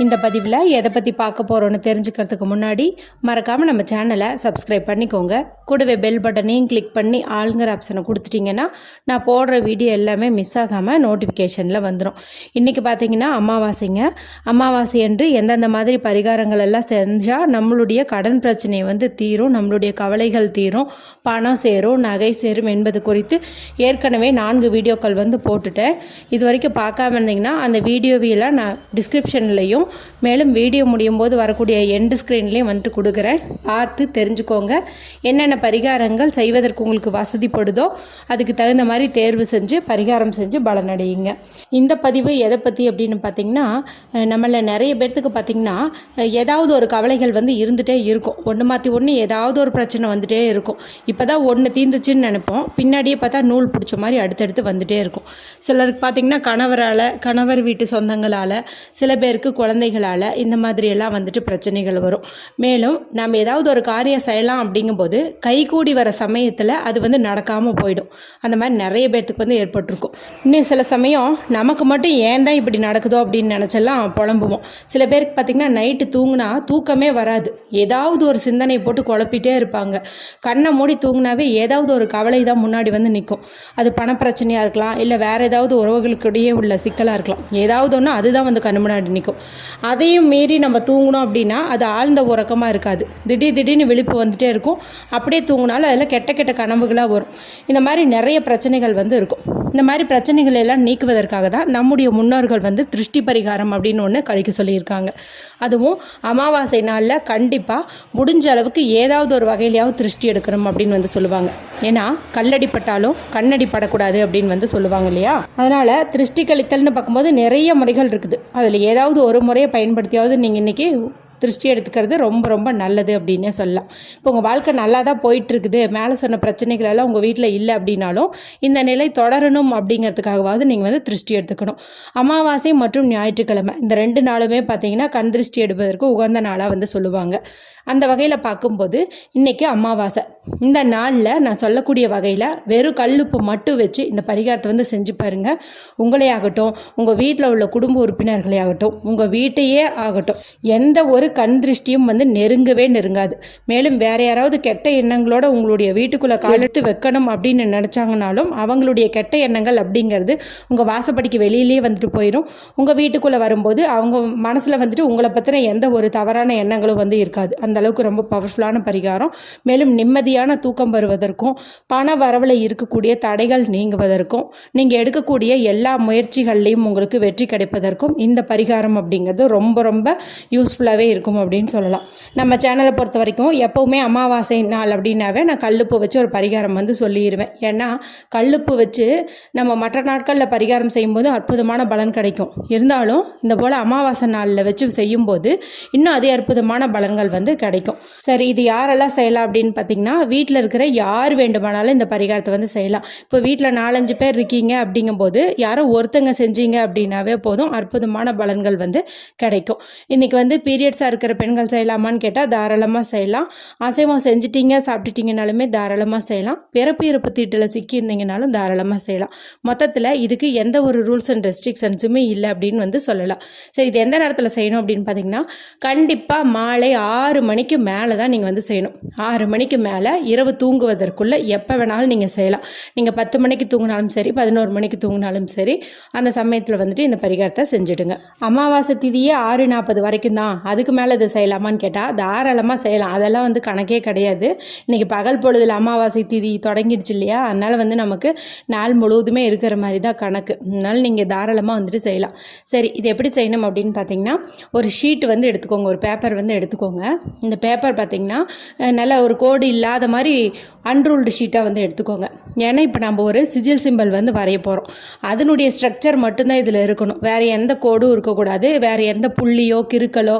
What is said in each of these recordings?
இந்த பதிவில் எதை பற்றி பார்க்க போகிறோன்னு தெரிஞ்சுக்கிறதுக்கு முன்னாடி மறக்காமல் நம்ம சேனலை சப்ஸ்கிரைப் பண்ணிக்கோங்க. கூடவே பெல் பட்டனையும் கிளிக் பண்ணி ஆளுங்கிற ஆப்ஷனை கொடுத்துட்டிங்கன்னா நான் போடுற வீடியோ எல்லாமே மிஸ் ஆகாமல் நோட்டிஃபிகேஷனில் வந்துடும் இன்றைக்கி பார்த்தீங்கன்னா அமாவாசைங்க. அமாவாசை என்று எந்தெந்த மாதிரி பரிகாரங்கள் எல்லாம் செஞ்சால் நம்மளுடைய கடன் பிரச்சனை வந்து தீரும் நம்மளுடைய கவலைகள் தீரும் பணம் சேரும் நகை சேரும் என்பது குறித்து ஏற்கனவே நான்கு வீடியோக்கள் வந்து போட்டுட்டேன். இது வரைக்கும் பார்க்காம இருந்தீங்கன்னா அந்த வீடியோவையெல்லாம் நான் டிஸ்கிரிப்ஷன்லையும் மேலும் வீடியோ முடியும் போது வரக்கூடிய எண்டு ஸ்க்ரீன்லேயும் வந்துட்டு கொடுக்குறேன். பார்த்து தெரிஞ்சுக்கோங்க. என்னென்ன பரிகாரங்கள் செய்வதற்கு உங்களுக்கு வசதிப்படுதோ அதுக்கு தகுந்த மாதிரி தேர்வு செஞ்சு பரிகாரம் செஞ்சு பலனடையுங்க. இந்த பதிவு எதை பற்றி அப்படின்னு பார்த்தீங்கன்னா நம்மள நிறைய பேர்த்துக்கு பார்த்தீங்கன்னா ஏதாவது ஒரு கவலைகள் வந்து இருந்துகிட்டே இருக்கும். ஒன்று மாற்றி ஒன்று ஏதாவது ஒரு பிரச்சனை வந்துகிட்டே இருக்கும். இப்போ தான் ஒன்று தீர்ந்துச்சுன்னு நினைப்போம். பின்னாடியே பார்த்தா நூல் பிடிச்ச மாதிரி அடுத்தடுத்து வந்துட்டே இருக்கும். சிலருக்கு பார்த்தீங்கன்னா கணவரால் கணவர் வீட்டு சொந்தங்களால் சில பேருக்கு குழந்தைகளால் இந்த மாதிரியெல்லாம் வந்துட்டு பிரச்சனைகள் வரும். மேலும் நம்ம ஏதாவது ஒரு காரியம் செய்யலாம் அப்படிங்கும்போது கைகூடி வர சமயத்தில் அது வந்து நடக்காமல் போயிடும். அந்த மாதிரி நிறைய பேர்த்துக்கு வந்து ஏற்பட்டிருக்கும். இன்னும் சில சமயம் நமக்கு மட்டும் ஏன் தான் இப்படி நடக்குதோ அப்படின்னு நினச்செல்லாம் புலம்புவோம். சில பேருக்கு பார்த்திங்கன்னா நைட்டு தூங்கினா தூக்கமே வராது. ஏதாவது ஒரு சிந்தனை போட்டு குழப்பிட்டே இருப்பாங்க. கண்ணை மூடி தூங்கினாவே ஏதாவது ஒரு கவலை தான் முன்னாடி வந்து நிற்கும். அது பணப்பிரச்சனையாக இருக்கலாம் இல்லை வேறு ஏதாவது உறவுகளுக்கிடையே உள்ள சிக்கலாக இருக்கலாம். ஏதாவது ஒன்று அதுதான் வந்து கண் முன்னாடி நிற்கும். அதையும் மீறி நம்ம தூங்கினோம் அப்படின்னா அது ஆழ்ந்த உறக்கமாக இருக்காது. திடீர் திடீர்னு விழிப்பு வந்துகிட்டே இருக்கும். அப்படியே தூங்கினாலும் அதில் கெட்ட கெட்ட கனவுகளாக வரும். இந்த மாதிரி நிறைய பிரச்சனைகள் வந்து இருக்கும். இந்த மாதிரி பிரச்சனைகள் எல்லாம் நீக்குவதற்காக தான் நம்முடைய முன்னோர்கள் வந்து திருஷ்டி பரிகாரம் அப்படின்னு ஒன்று கழிக்க சொல்லியிருக்காங்க. அதுவும் அமாவாசை நாளில் கண்டிப்பாக முடிஞ்ச அளவுக்கு ஏதாவது ஒரு வகையிலையாவது திருஷ்டி எடுக்கணும் அப்படின்னு வந்து சொல்லுவாங்க. ஏன்னா கல்லடி பட்டாலும் கண்ணடி படக்கூடாது அப்படின்னு வந்து சொல்லுவாங்க இல்லையா? அதனால் திருஷ்டி கழித்தல்னு பார்க்கும்போது நிறைய முறைகள் இருக்குது. அதில் ஏதாவது ஒரு முறையை பயன்படுத்தியாவது நீங்கள் இன்றைக்கி திருஷ்டி எடுத்துக்கிறது ரொம்ப ரொம்ப நல்லது அப்படின்னே சொல்லலாம். இப்போ உங்கள் வாழ்க்கை நல்லா தான் போயிட்டுருக்குது. மேலே சொன்ன பிரச்சனைகள் எல்லாம் உங்கள் வீட்டில் இல்லை அப்படின்னாலும் இந்த நிலை தொடரணும் அப்படிங்கிறதுக்காகவாவது நீங்கள் வந்து திருஷ்டி எடுத்துக்கணும். அமாவாசை மற்றும் ஞாயிற்றுக்கிழமை இந்த ரெண்டு நாளுமே பார்த்தீங்கன்னா கண் திருஷ்டி எடுப்பதற்கு உகந்த நாளாக வந்து சொல்லுவாங்க. அந்த வகையில் பார்க்கும்போது இன்றைக்கி அமாவாசை. இந்த நாளில் நான் சொல்லக்கூடிய வகையில் வெறும் கல்லுப்பு மட்டும் வச்சு இந்த பரிகாரத்தை வந்து செஞ்சு பாருங்கள் உங்களே ஆகட்டும் உங்கள் வீட்டில் உள்ள குடும்ப உறுப்பினர்களே ஆகட்டும் உங்கள் வீட்டையே ஆகட்டும். எந்த ஒரு கண் திருஷ்டியும் வந்து நெருங்கவே நெருங்காது. மேலும் வேற யாராவது கெட்ட எண்ணங்களோட உங்களுடைய வீட்டுக்குள்ளே காலெடுத்து வைக்கணும் அப்படின்னு நினச்சாங்கனாலும் அவங்களுடைய கெட்ட எண்ணங்கள் அப்படிங்கிறது உங்கள் வாசப்படிக்கு வெளியிலேயே வந்துட்டு போயிடும் உங்கள் வீட்டுக்குள்ளே வரும்போது அவங்க மனசில் வந்துட்டு உங்களை பற்றின எந்த ஒரு தவறான எண்ணங்களும் வந்து இருக்காது. அந்த அளவுக்கு ரொம்ப பவர்ஃபுல்லான பரிகாரம். மேலும் நிம்மதியான தூக்கம் வருவதற்கும் பண வரவில் இருக்கக்கூடிய தடைகள் நீங்குவதற்கும் நீங்கள் எடுக்கக்கூடிய எல்லா முயற்சிகள்லையும் உங்களுக்கு வெற்றி கிடைப்பதற்கும் இந்த பரிகாரம் அப்படிங்கிறது ரொம்ப ரொம்ப யூஸ்ஃபுல்லாகவே இருக்கும் அப்படின்னு சொல்லலாம். நம்ம சேனலை பொறுத்த வரைக்கும் எப்போவுமே அமாவாசை நாள் அப்படின்னாவே நான் கல்லுப்பு வச்சு ஒரு பரிகாரம் வந்து சொல்லிடுவேன் ஏன்னா கல்லுப்பு வச்சு நம்ம மற்ற நாட்களில் பரிகாரம் செய்யும்போது அற்புதமான பலன் கிடைக்கும். இருந்தாலும் இந்த போல் அமாவாசை நாளில் வச்சு செய்யும்போது இன்னும் அதே அற்புதமான பலன்கள் வந்து கிடைக்கும். சரி இது யாரெல்லாம் செய்யலாம் அப்படின்னு பார்த்தீங்கன்னா வீட்டில் இருக்கிற யார் வேண்டுமானாலும் இந்த பரிகாரத்தை வந்து செய்யலாம். இப்போ வீட்டில் நாலஞ்சு பேர் இருக்கீங்க அப்படிங்கும்போது யாரோ ஒருத்தங்க செஞ்சீங்க அப்படின்னாவே போதும். அற்புதமான பலன்கள் வந்து கிடைக்கும். இன்றைக்கி வந்து பீரியட்ஸாக இருக்கிற பெண்கள் செய்யலாமான்னு கேட்டால் தாராளமாக செய்யலாம். அசைவம் செஞ்சிட்டீங்க சாப்பிட்டுட்டீங்கனாலுமே தாராளமாக செய்யலாம். பிறப்பு இருப்பு தீட்டில் சிக்கியிருந்தீங்கனாலும் தாராளமாக செய்யலாம். மொத்தத்தில் இதுக்கு எந்த ஒரு ரூல்ஸ் அண்ட் ரெஸ்ட்ரிக்ஷன்ஸுமே இல்லை அப்படின்னு வந்து சொல்லலாம். சரி இது எந்த நேரத்தில் செய்யணும் அப்படின்னு பார்த்தீங்கன்னா கண்டிப்பாக மாலை ஆறு மணிக்கு மேலே தான் நீங்கள் வந்து செய்யணும். ஆறு மணிக்கு மேலே இரவு தூங்குவதற்குள்ளே எப்போ வேணாலும் நீங்கள் செய்யலாம். நீங்கள் பத்து மணிக்கு தூங்கினாலும் சரி பதினோரு மணிக்கு தூங்கினாலும் சரி அந்த சமயத்தில் வந்துட்டு இந்த பரிகாரத்தை செஞ்சுடுங்க. அமாவாசை திதியே ஆறு நாற்பது வரைக்கும் தான். அதுக்கு மேலே இது செய்யலாமான்னு கேட்டால் தாராளமாக செய்யலாம். அதெல்லாம் வந்து கணக்கே கிடையாது. இன்றைக்கி பகல் பொழுதில் அமாவாசை திதி தொடங்கிடுச்சு இல்லையா? அதனால் வந்து நமக்கு நாள் முழுவதுமே இருக்கிற மாதிரி தான் கணக்கு. அதனால் நீங்கள் தாராளமாக வந்துட்டு செய்யலாம். சரி இது எப்படி செய்யணும் அப்படின்னு பார்த்தீங்கன்னா ஒரு ஷீட் வந்து எடுத்துக்கோங்க. ஒரு பேப்பர் வந்து எடுத்துக்கோங்க. இந்த பேப்பர் பார்த்திங்கன்னா நல்ல ஒரு கோடு இல்லாத மாதிரி அன்ரூல்டு ஷீட்டாக வந்து எடுத்துக்கோங்க. ஏன்னா இப்போ நம்ம ஒரு சிஜில் சிம்பல் வந்து வரைய போகிறோம் அதனுடைய ஸ்ட்ரக்சர் மட்டும்தான் இதில் இருக்கணும். வேறு எந்த கோடும் இருக்கக்கூடாது. வேறு எந்த புள்ளியோ கிறுக்கலோ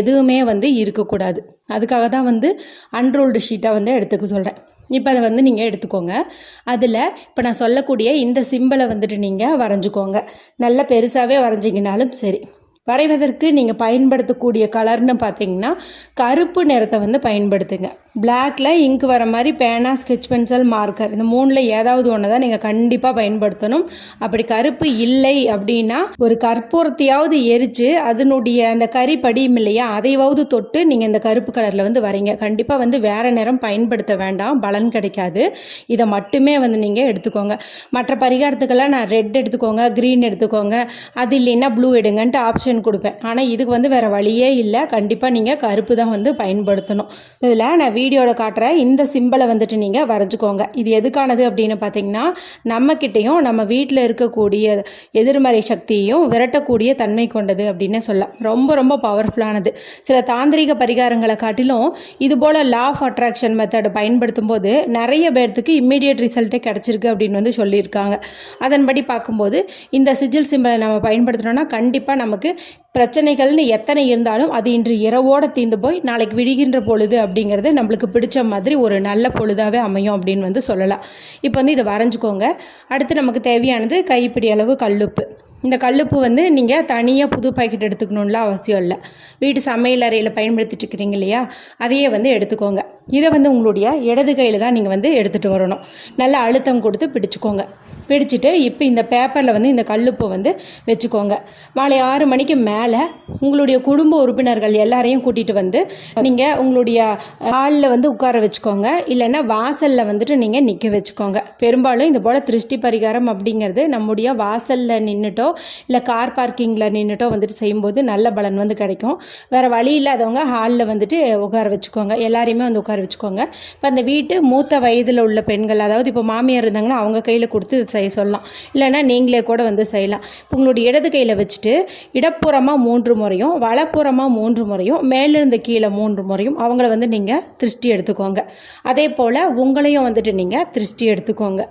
எதுவுமே வந்து இருக்கக்கூடாது. அதுக்காக தான் வந்து அன்ரூல்டு ஷீட்டாக வந்து எடுத்துக்க சொல்கிறேன் இப்போ அதை வந்து நீங்கள் எடுத்துக்கோங்க. அதில் இப்போ நான் சொல்லக்கூடிய இந்த சிம்பிளை வந்துட்டு நீங்கள் வரைஞ்சிக்கோங்க. நல்ல பெருசாகவே வரைஞ்சிங்கனாலும் சரி. வரைவதற்கு நீங்கள் பயன்படுத்தக்கூடிய கலர்னு பார்த்தீங்கன்னா கருப்பு நிறத்தை வந்து பயன்படுத்துங்க. பிளாக்ல இங்க் வர மாதிரி பேனா ஸ்கெட்ச் பென்சில் மார்க்கர் இந்த மூணில் ஏதாவது ஒன்று தான் நீங்கள் கண்டிப்பாக பயன்படுத்தணும். அப்படி கருப்பு இல்லை அப்படின்னா ஒரு கற்பூரத்தையாவது எரித்து அதனுடைய அந்த கறி படியும் இல்லையா அதையாவது தொட்டு நீங்கள் இந்த கருப்பு கலரில் வந்து வரைங்க. கண்டிப்பாக வந்து வேறு நிறம் பயன்படுத்த வேண்டாம். பலன் கிடைக்காது. இதை மட்டுமே வந்து நீங்கள் எடுத்துக்கோங்க. மற்ற பரிகாரத்துக்கெல்லாம் நான் ரெட் எடுத்துக்கோங்க க்ரீன் எடுத்துக்கோங்க. அது இல்லைன்னா ப்ளூ எடுங்கன்ட்டு ஆப்ஷன் கொடுப்பேன். ஆனால் இதுக்கு வந்து வேறு வழியே இல்லை. கண்டிப்பாக நீங்கள் கருப்பு தான் வந்து பயன்படுத்தணும். இதில் நான் வீடியோவில் காட்டுற இந்த சிம்பிளை வந்துட்டு நீங்கள் வரைஞ்சிக்கோங்க. இது எதுக்கானது அப்படின்னு பார்த்தீங்கன்னா நம்மக்கிட்டேயும் நம்ம வீட்டில் இருக்கக்கூடிய எதிர்மறை சக்தியையும் விரட்டக்கூடிய தன்மை கொண்டது அப்படின்னு சொல்லலாம். ரொம்ப ரொம்ப பவர்ஃபுல்லானது சில தாந்திரிக பரிகாரங்களை காட்டிலும் இது போல் லா ஆஃப் அட்ராக்ஷன் மெத்தடை பயன்படுத்தும் போது நிறைய பேர்த்துக்கு இம்மீடியட் ரிசல்ட்டே கிடச்சிருக்கு அப்படின்னு வந்து சொல்லியிருக்காங்க. அதன்படி பார்க்கும்போது இந்த சிஜில் சிம்பிளை நம்ம பயன்படுத்தினோம்னா கண்டிப்பாக நமக்கு பிரச்சனைகள்னு எத்தனை இருந்தாலும் அது இன்று இரவோடு தீர்ந்து போய் நாளைக்கு விடுகின்ற பொழுது அப்படிங்கிறது நம்மளுக்கு பிடிச்ச மாதிரி ஒரு நல்ல பொழுதாகவே அமையும் அப்படின்னு வந்து சொல்லலாம். இப்போ வந்து இதை வரைஞ்சிக்கோங்க. அடுத்து நமக்கு தேவையானது கைப்பிடி அளவு கல்லுப்பு. இந்த கல்லுப்பு வந்து நீங்கள் தனியாக புது பாக்கெட் எடுத்துக்கணும்ல அவசியம் இல்லை. வீட்டு சமையல் அறையில் பயன்படுத்திட்டு இருக்கிறீங்க இல்லையா? அதையே வந்து எடுத்துக்கோங்க. இதை வந்து உங்களுடைய இடது கையில் தான் நீங்கள் வந்து எடுத்துகிட்டு வரணும். நல்லா அழுத்தம் கொடுத்து பிடிச்சிக்கோங்க. பிடிச்சிட்டு இப்போ இந்த பேப்பரில் வந்து இந்த கல்லுப்பை வந்து வச்சுக்கோங்க. மாலை ஆறு மணிக்கு மேலே உங்களுடைய குடும்ப உறுப்பினர்கள் எல்லாரையும் கூட்டிகிட்டு வந்து நீங்கள் உங்களுடைய ஹாலில் வந்து உட்கார வச்சுக்கோங்க. இல்லைன்னா வாசலில் வந்துட்டு நீங்கள் நிற்க வச்சுக்கோங்க. பெரும்பாலும் இந்த போல் திருஷ்டி பரிகாரம் அப்படிங்கிறது நம்முடைய வாசலில் நின்றுட்டோ இல்லை கார் பார்க்கிங்கில் நின்றுட்டோ வந்துட்டு செய்யும்போது நல்ல பலன் வந்து கிடைக்கும். வேறு வழி இல்லாதவங்க ஹாலில் வந்துட்டு உட்கார வச்சுக்கோங்க. எல்லாரையுமே வந்து உட்கார வச்சுக்கோங்க. இப்போ அந்த வீட்டு மூத்த வயதில் உள்ள பெண்கள் அதாவது இப்போ மாமியார் இருந்தாங்கன்னா அவங்க கையில் கொடுத்து செய்ய சொல்லலாம். இல்லைன்னா நீங்களே கூட வந்து செய்யலாம். இப்போ உங்களுடைய இடது கையில் வச்சுட்டு இடப்புறமாக மூன்று முறையும் வலப்புறமாக மூன்று முறையும் மேலிருந்து கீழே மூன்று முறையும் அவங்கள வந்து நீங்கள் திருஷ்டி எடுத்துக்கோங்க. அதே போல் உங்களையும் வந்துட்டு நீங்கள் திருஷ்டி எடுத்துக்கோங்க.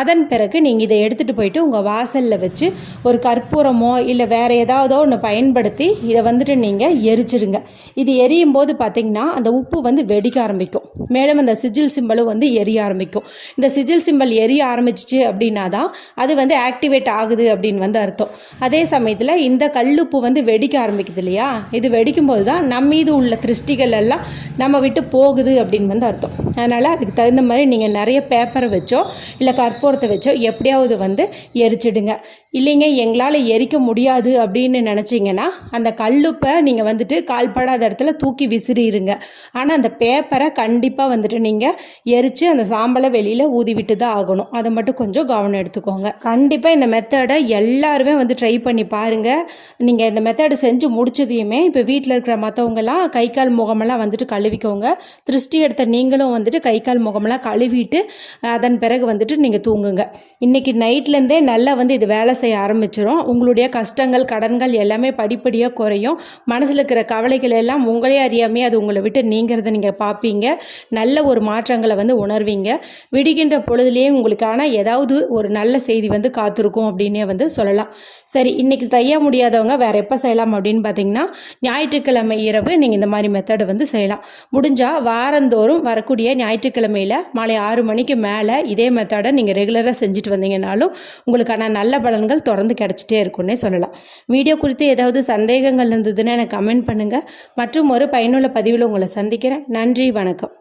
அதன் பிறகு நீங்கள் இதை எடுத்துகிட்டு போயிட்டு உங்கள் வாசலில் வச்சு ஒரு கற்பூரமோ இல்லை வேறு ஏதாவதோ ஒன்று பயன்படுத்தி இதை வந்துட்டு நீங்கள் எரிச்சிருங்க இது எரியும் போது பார்த்திங்கன்னா அந்த உப்பு வந்து வெடிக்க ஆரம்பிக்கும். மேலும் அந்த சிஜில் சிம்பலும் வந்து எரிய ஆரம்பிக்கும். இந்த சிஜில் சிம்பல் எரிய ஆரம்பிச்சிச்சு அப்படின்னா தான் அது வந்து ஆக்டிவேட் ஆகுது அப்படின்னு வந்து அர்த்தம். அதே சமயத்தில் இந்த கல்லுப்பு வந்து வெடிக்க ஆரம்பிக்குது இல்லையா? இது வெடிக்கும் போது தான் நம்ம மீது உள்ள திருஷ்டிகள் எல்லாம் நம்ம விட்டு போகுது அப்படின்னு வந்து அர்த்தம். அதனால் அதுக்கு தகுந்த மாதிரி நீங்கள் நிறைய பேப்பரை வச்சோ இல்லை கற்பூரத்தை வச்சோ எப்படியாவது வந்து எரிச்சிடுங்க. இல்லைங்க எங்களால் எரிக்க முடியாது அப்படின்னு நினச்சிங்கன்னா அந்த கல்லுப்பை நீங்கள் வந்துட்டு கால்படாத இடத்துல தூக்கி விசிறிடுங்க ஆனால் அந்த பேப்பரை கண்டிப்பாக வந்துட்டு நீங்கள் எரித்து அந்த சாம்பலை வெளியில் ஊதி விட்டு தான் ஆகணும். அதை மட்டும் கொஞ்சம் கவனம் எடுத்துக்கோங்க. கண்டிப்பாக இந்த மெத்தடை எல்லாருமே வந்து ட்ரை பண்ணி பாருங்கள் நீங்கள் இந்த மெத்தடை செஞ்சு முடிச்சதையுமே இப்போ வீட்டில் இருக்கிற மற்றவங்கலாம் கை கால் முகமெல்லாம் வந்துட்டு கழுவிக்கோங்க. திருஷ்டி எடுத்த நீங்களும் வந்துட்டு கை கால் முகமெல்லாம் கழுவிட்டு அதன் பிறகு வந்துட்டு நீங்கள் தூங்குங்க. இன்றைக்கி நைட்லேருந்தே நல்லா வந்து இது வேலை செய்ய ஆரம்பிச்சிடும் உங்களுடைய கஷ்டங்கள் கடன்கள் எல்லாமே படிப்படியாக குறையும். மனசில் இருக்கிற கவலைகள் எல்லாம் உங்களே அறியாமே அது உங்களை விட்டு நீங்கிறத நீங்கள் பார்ப்பீங்க நல்ல ஒரு மாற்றங்களை வந்து உணர்வீங்க. விடுகின்ற பொழுதுலேயே உங்களுக்கான ஏதாவது ஒரு நல்ல செய்தி வந்து காத்திருக்கும் அப்படின்னே வந்து சொல்லலாம். சரி இன்றைக்கி செய்ய முடியாதவங்க வேறு எப்போ செய்யலாம் அப்படின்னு பார்த்தீங்கன்னா ஞாயிற்றுக்கிழமை இரவு நீங்கள் இந்த மாதிரி மெத்தடை வந்து செய்யலாம். முடிஞ்சால் வாரந்தோறும் வரக்கூடிய ஞாயிற்றுக்கிழமையில் மாலை ஆறு மணிக்கு மேலே இதே மெத்தடை நீங்கள் ரெகுலராக செஞ்சுட்டு வந்தீங்கன்னாலும் உங்களுக்கான நல்ல பலன்கள் தொடர்ந்து கிடச்சிட்டே இருக்கும்னே சொல்லலாம். வீடியோ குறித்து ஏதாவது சந்தேகங்கள் இருந்ததுன்னு எனக்கு கமெண்ட் பண்ணுங்கள் மற்றும் ஒரு பயனுள்ள பதிவில் உங்களை சந்திக்கிறேன். நன்றி வணக்கம்.